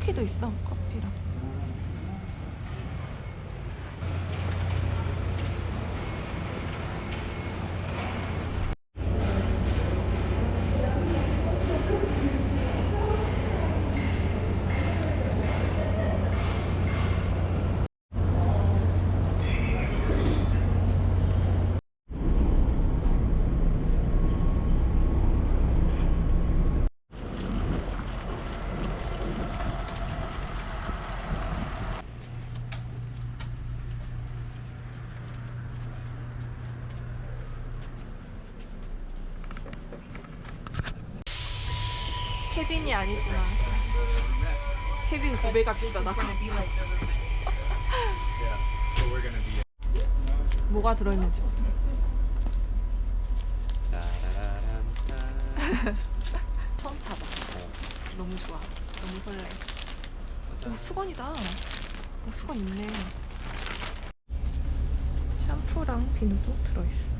쿠키도 있어. 케빈이 아니지만 케빈 두 배가 비싸다. 뭐가 들어있는지. 처음 타봐. 너무 좋아. 너무 설레. 오 수건이다. 오 수건 있네. 샴푸랑 비누도 들어있어.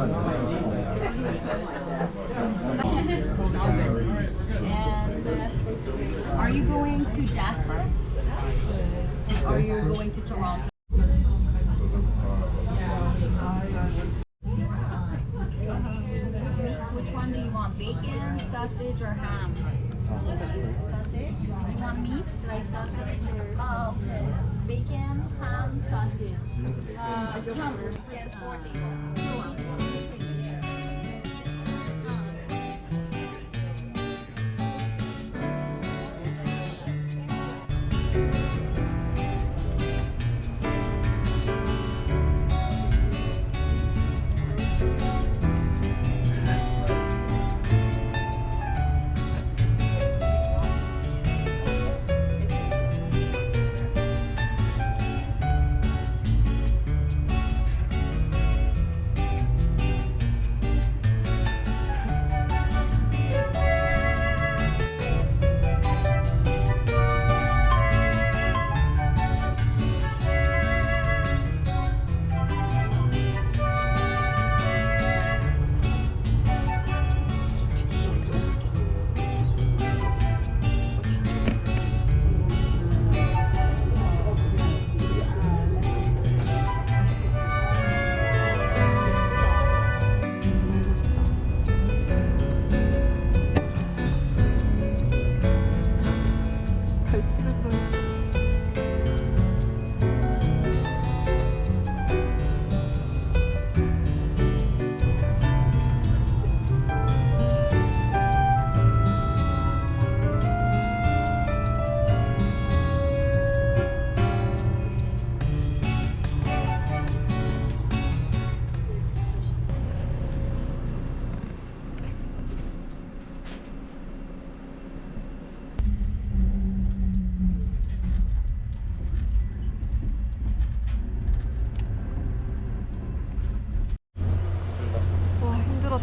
Uh, are you going to Jasper? Or are you going to Toronto? Which one do you want? Bacon, sausage, or ham? Sausage. Sausage? You want meat, like sausage or... Oh, okay bacon, ham, sausage. Uh, plum. Yes, 40.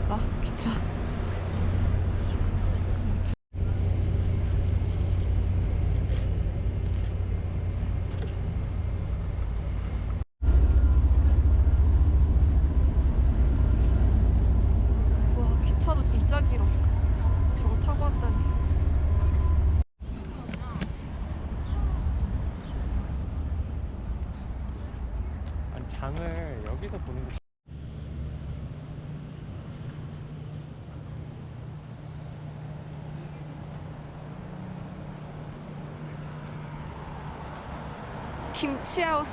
와 힘들었다. 기차. 와 기차도 진짜 길어. 저거 타고 왔다니. 아니 장을 여기서 보는 게 김치하우스.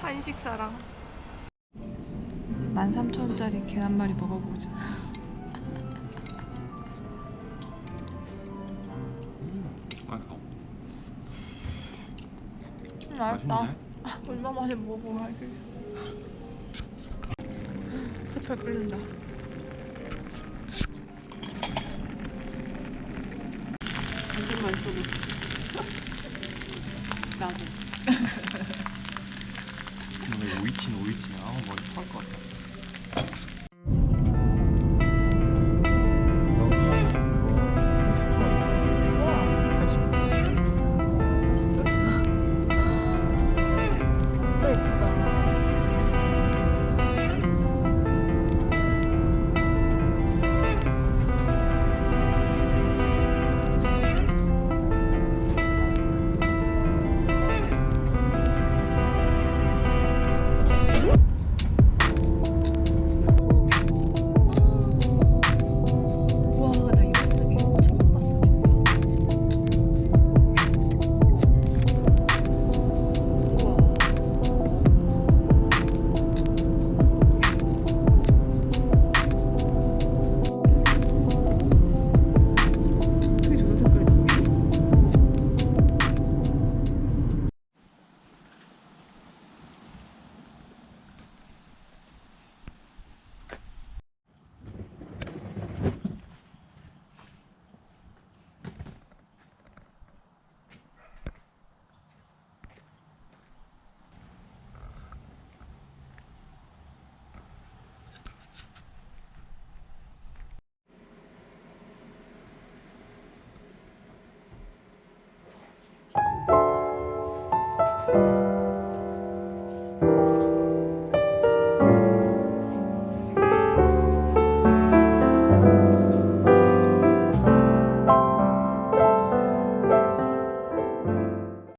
한식사랑. 13,000원짜리 계란말이 먹어보자. 맛있어. 음, 맛있다. 얼마 만에 먹어보면 알겠어 펄펄 끓는다 완전 맛있어 나도. 근데 오이친 오이친 아 머리 토할 것 같아